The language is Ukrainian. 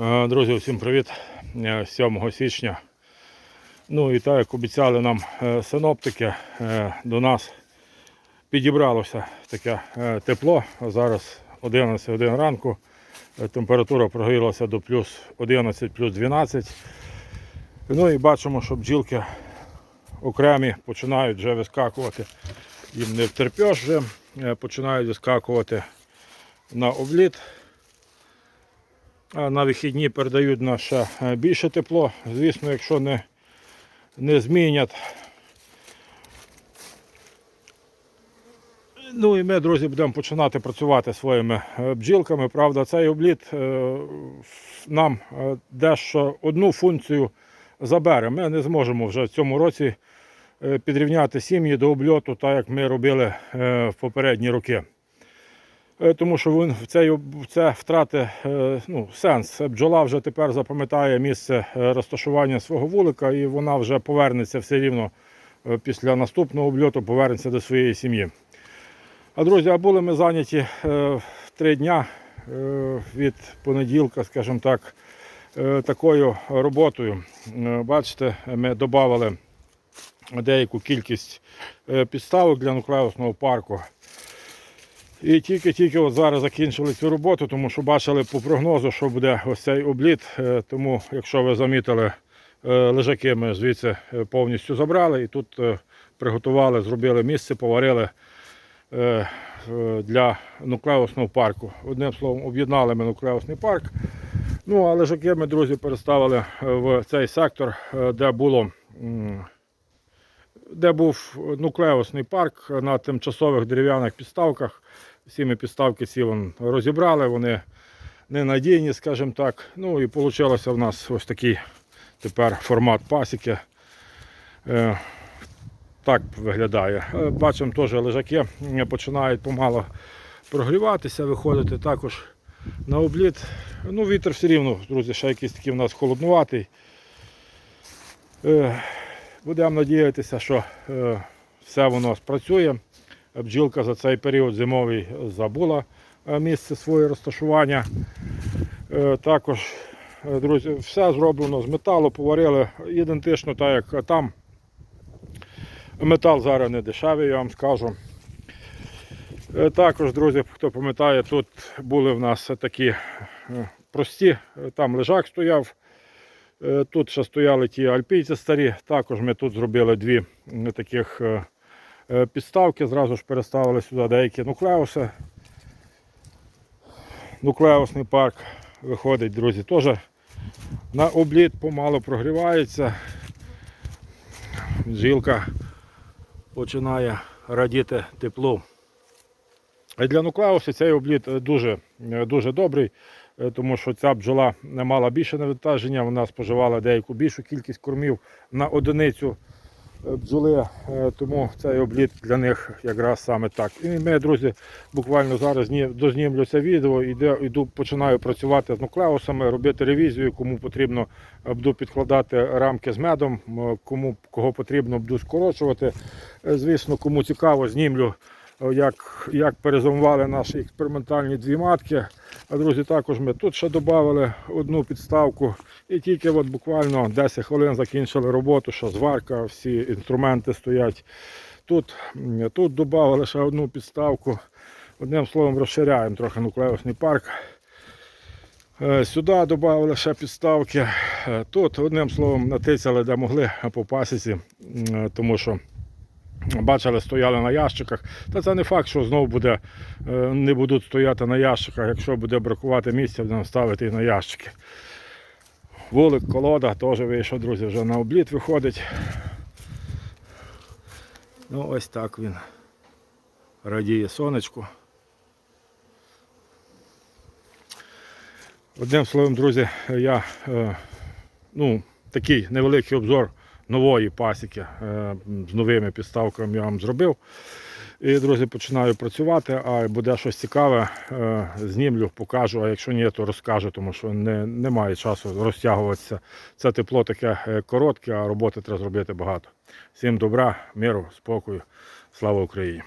Е, Друзі, всім привіт! Е, 7 січня. Ну і так, як обіцяли нам е, синоптики, е, до нас підібралося таке е, тепло. Зараз 11 годин ранку. Е, Температура прогрілася до плюс 11, плюс 12. Ну і бачимо, що бджілки окремі починають вже вискакувати. Їм не втерпеш вже, е, починають вискакувати на обліт. На вихідні передають на ще е, більше тепло. Звісно, якщо не, не змінять. Ну і ми, друзі, будемо починати працювати своїми е, бджілками. Правда, цей обліт е, нам дещо одну функцію забере. Ми не зможемо вже в цьому році підрівняти сім'ї до обльоту, так як ми робили в попередні роки. Е, Тому що він в цей це втрати е, ну, сенс. Бджола вже тепер запам'ятає місце е, розташування свого вулика, і вона вже повернеться все рівно е, після наступного обльоту, повернеться до своєї сім'ї. А друзі, а були ми зайняті е, три дня е, від понеділка, скажімо так, е, такою роботою. Е, Бачите, ми додали деяку кількість е, підставок для нуклеусного парку. І тільки-тільки от зараз закінчили цю роботу, тому що бачили по прогнозу, що буде ось цей обліт. Е, Тому, якщо ви замітили, е, лежаки ми звідси е, повністю забрали і тут приготували, зробили місце, поварили для нуклеусного парку. Одним словом, об'єднали ми нуклеусний парк. Ну, а лежаки ми, друзі, переставили в цей сектор, де було. Де був нуклеусний парк на тимчасових дерев'яних підставках. Всі ми підставки ці розібрали, вони ненадійні, скажімо так. Ну і вийшло в нас ось такий тепер формат пасіки. Е, так виглядає. Е, Бачимо теж лежаки е, починають помало прогріватися, виходити також на обліт. Ну, вітер все рівно, друзі, ще якийсь такий у нас холоднуватий. Будемо надіятися, що е, все воно спрацює. Бджілка за цей період зимовий забула е, місце своє розташування. Е, також, друзі, все зроблено з металу, поварили ідентично, так як там. Метал зараз не дешевий, я вам скажу. Також, друзі, хто пам'ятає, тут були в нас такі прості, там лежак стояв. Е, Тут ще стояли ті альпійці старі. Також ми тут зробили дві таких е, е, підставки. Зразу ж переставили сюди деякі нуклеуси. Нуклеусний парк виходить, друзі, теж на обліт помало прогрівається. Жилка починає радіти теплу. А Для нуклеусу цей обліт дуже, дуже добрий, е, тому що ця бджола не мала більше навантаження, вона споживала деяку більшу кількість кормів на одиницю е, бджоли, е, тому цей обліт для них якраз саме так. І ми, друзі, буквально зараз дознімлю це відео, іде, іду, починаю працювати з нуклеусами, робити ревізію, кому потрібно е, буду підкладати рамки з медом, кому кого потрібно буду скорочувати. Е, Звісно, кому цікаво, знімлю як, як перезимували наші експериментальні дві матки. А друзі, також ми тут ще додали одну підставку. І тільки от буквально 10 хвилин закінчили роботу, що зварка, всі інструменти стоять. Тут, тут додали ще одну підставку. Одним словом, розширяємо трохи нуклеусний парк. Е, Сюди додали ще підставки. Е, Тут, одним словом, натицяли, де могли по пасіці, тому що Бачили, стояли на ящиках. Та це не факт, що знову буде, е, не будуть стояти на ящиках. Якщо буде бракувати місця, будемо ставити і на ящики. Вулик, колода теж вийшов, друзі, вже на обліт виходить. Ну, ось так він радіє сонечку. Одним словом, друзі, я е, ну, такий невеликий обзор нової пасіки е, з новими підставками я вам зробив. І, друзі, починаю працювати, а буде щось цікаве, е, знімлю, покажу, а якщо ні, то розкажу, тому що не, немає часу розтягуватися. Це тепло таке е, коротке, а роботи треба зробити багато. Всім добра, миру, спокою. Слава Україні!